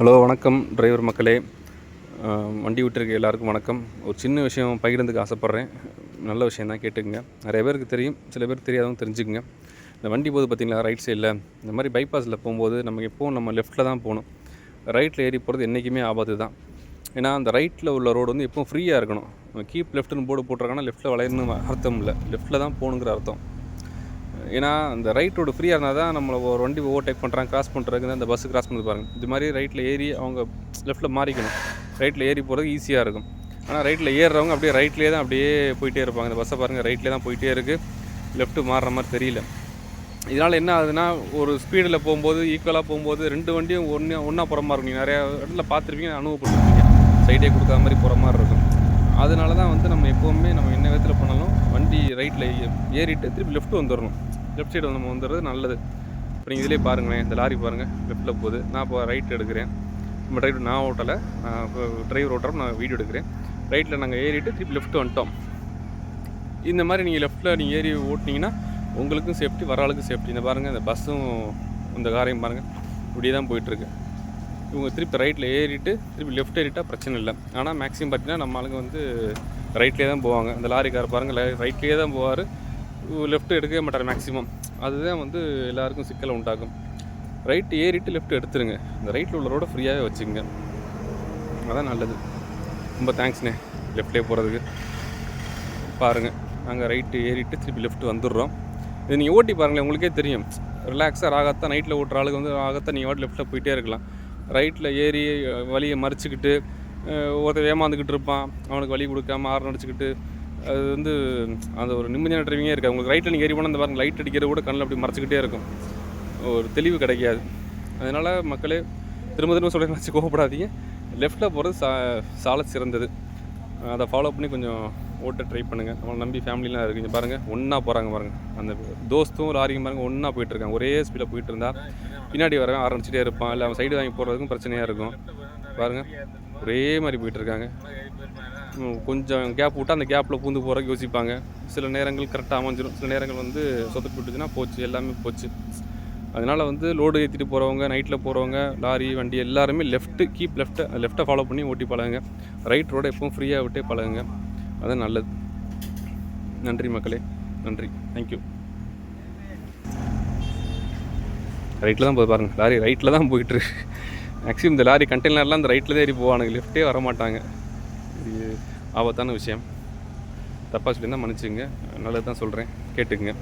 Hello வணக்கம் driver மக்களே. வண்டி விட்டுருக்க எல்லாருக்கும் வணக்கம். ஒரு சின்ன விஷயம் பகிர்ந்துக்கு ஆசைப்பட்றேன். நல்ல விஷயம் தான் கேட்டுக்குங்க. நிறைய பேருக்கு தெரியும் சில பேருக்கு தெரியாதவங்க தெரிஞ்சுக்குங்க. இந்த வண்டி போது பார்த்தீங்களா ரைட் சைடில் இந்த மாதிரி பைபாஸில் போகும்போது நம்ம எப்போவும் நம்ம லெஃப்ட்டில் தான் போகணும். ரைட்டில் ஏறி போகிறது என்றைக்குமே ஆபத்து தான். ஏன்னா அந்த ரைட்டில் உள்ள ரோடு வந்து எப்பவும் ஃப்ரீயாக இருக்கணும். கீப் லெஃப்ட்னு போர்டு போட்டிருக்காங்கன்னா லெஃப்ட்டில் வளையணும்னு அர்த்தம் இல்லை. லெஃப்ட்டில் தான் போகணுங்கிற அர்த்தம். ஏன்னா அந்த ரைட் ரோடு ஃப்ரீயாக இருந்தால் தான் நம்மளை ஒரு வண்டி ஓவர்டேக் பண்ணுறாங்க கிராஸ் பண்ணுறதுக்கு அந்த பஸ்ஸு கிராஸ் பண்ணி பாருங்கள் இது மாதிரி ரைட்டில் ஏறி அவங்க லெஃப்ட்டில் மாறிக்கணும். ரைட்டில் ஏறி போகிறதுக்கு ஈஸியாக இருக்கும். ஆனால் ரைட்டில் ஏறுறவங்க அப்படியே ரைட்லேயே தான் அப்படியே போயிட்டே இருப்பாங்க. இந்த பஸ்ஸை பாருங்கள் ரைட்லேயே தான் போயிட்டே இருக்குது லெஃப்ட்டு மாறுற மாதிரி தெரியல. இதனால் என்ன ஆகுதுன்னா ஒரு ஸ்பீடில் போகும்போது ஈக்குவலாக போகும்போது ரெண்டு வண்டியும் ஒன்று ஒன்றா போகிற மாதிரி இருக்கும். நீங்கள் நிறையா இடத்துல பார்த்துருப்பீங்க அனுபவப்பட்டிருப்பீங்க. சைடே கொடுக்காத மாதிரி போகிற மாதிரி இருக்கும். அதனால தான் வந்து நம்ம எப்போவுமே நம்ம என்ன விதத்தில் பண்ணாலும் வண்டி ரைட்டில் ஏறிட்டு திருப்பி லெஃப்ட் வந்துடணும் லெஃப்ட் சைடு நம்ம வந்துடுறது நல்லது. இப்போ நீங்கள் இதிலே பாருங்களேன் இந்த லாரி பாருங்கள் லெஃப்ட்டில் போகுது. நான் இப்போ ரைட் எடுக்கிறேன். நம்ம ரைட் நான் ஓட்டலை. நான் இப்போ டிரைவர் ஓட்டுறப்ப நான் வீடியோ எடுக்கிறேன். ரைட்டில் நாங்கள் ஏறிட்டு திருப்பி லெஃப்ட் வந்துட்டோம். இந்த மாதிரி நீங்கள் லெஃப்ட்டில் நீங்கள் ஏறி ஓட்டினீங்கன்னா உங்களுக்கும் சேஃப்டி வர ஆளுக்கும் சேஃப்டி இந்த பாருங்கள் இந்த பஸ்ஸும் இந்த காரையும் பாருங்கள் இப்படியே தான் போயிட்டுருக்கு. இவங்க திருப்பி ரைட்டில் ஏறிட்டு திருப்பி லெஃப்ட் ஏறிட்டால் பிரச்சனை இல்லை. ஆனால் மேக்ஸிமம் பார்த்தீங்கன்னா நம்ம ஆளுங்க வந்து ரைட்லேயே தான் போவாங்க. அந்த லாரிக்கார் பாருங்கள் ரைட்லேயே தான் போவார். லெஃப்ட் எடுக்கவே மாட்டார் மேக்ஸிமம் அதுதான் வந்து எல்லாருக்கும் சிக்கலை உண்டாகும் ரைட் ஏறிட்டு லெஃப்ட் எடுத்துருங்க. இந்த ரைட்டில் உள்ள ரோட ஃப்ரீயாகவே வச்சுங்க அதான் நல்லது. ரொம்ப தேங்க்ஸ்ண்ணே லெஃப்ட்லேயே போகிறதுக்கு பாருங்கள் நாங்கள் ரைட்டு ஏறிட்டு திருப்பி லெஃப்ட் வந்துடுறோம். இது நீங்கள் ஓட்டி பாருங்களேன் உங்களுக்கே தெரியும். ரிலாக்ஸாக ராகத்தான் நைட்டில் ஓட்டுற ஆளுக்கு வந்து ராகத்தான் நீங்கள் வாட்டி லெஃப்ட்டில் போயிட்டே இருக்கலாம். ரைட்டில் ஏறி வழியை மறிச்சுக்கிட்டு ஒருத்தர் ஏமாந்துக்கிட்டு இருப்பான். அவனுக்கு வழி கொடுக்காம ஆறு நடிச்சிக்கிட்டு அது வந்து அந்த ஒரு நிம்மதியான டிரைவிங்கே இருக்காது. உங்களுக்கு ரைட்டில் நீங்கள் ஏறி போனால் அந்த பாருங்கள் லைட் அடிக்கிறது கூட கண்ணில் அப்படி மறைச்சிக்கிட்டே இருக்கும். ஒரு தெளிவு கிடைக்காது. அதனால் மக்களே திரும்ப திரும்ப சொல்ல நினச்சி கோவப்படாதீங்க. லெஃப்ட்டில் போகிறது சா சால சிறந்தது. அதை ஃபாலோ பண்ணி கொஞ்சம் ஓட்ட ட்ரை பண்ணுங்கள் நம்மளை நம்பி ஃபேமிலிலாம் இருக்குங்க பாருங்கள் ஒன்றா போகிறாங்க பாருங்கள் அந்த தோஸ்தும் லாரியும் பாருங்கள் ஒன்றா போயிட்டுருக்காங்க ஒரே ஸ்பீடில் போயிட்டு இருந்தால் பின்னாடி வரவன் ஆரம்பிச்சிட்டே இருப்பான். இல்லை அவன் சைடு வாங்கி போகிறதுக்கும் பிரச்சனையாக இருக்கும். பாருங்கள் ஒரே மாதிரி போயிட்டுருக்காங்க கொஞ்சம் கேப் விட்டு அந்த கேப்பில் பூந்து போகிறதுக்கு யோசிப்பாங்க. சில நேரங்கள் கரெக்டாக அமைஞ்சிடும் சில நேரங்கள் வந்து சொதப்பி விட்டுச்சுன்னா போச்சு எல்லாமே போச்சு. அதனால் வந்து லோடு ஏற்றிட்டு போகிறவங்க நைட்டில் போகிறவங்க லாரி வண்டி எல்லாருமே லெஃப்ட்டு கீப் லெஃப்ட்டை லெஃப்ட்டை ஃபாலோ பண்ணி ஓட்டி பழகுங்க. ரைட் ரோடை எப்பவும் ஃப்ரீயாக விட்டே பழகுங்க. அதான் நல்லது. நன்றி மக்களே. நன்றி. தேங்க்யூ ரைட்டில் தான் போய் பாருங்கள் லாரி ரைட்டில் தான் போயிட்டுருக்கு மேக்ஸிமம் இந்த லாரி கண்டெய்னர்லாம் இந்த ரைட்டில் தான் ஏறி போவானுங்க. லெஃப்ட்டே வர மாட்டாங்க இது ஆபத்தான விஷயம். தப்பாக சொல்லியிருந்தால் மன்னிச்சுங்க நல்லது தான் சொல்கிறேன் கேட்டுக்குங்க.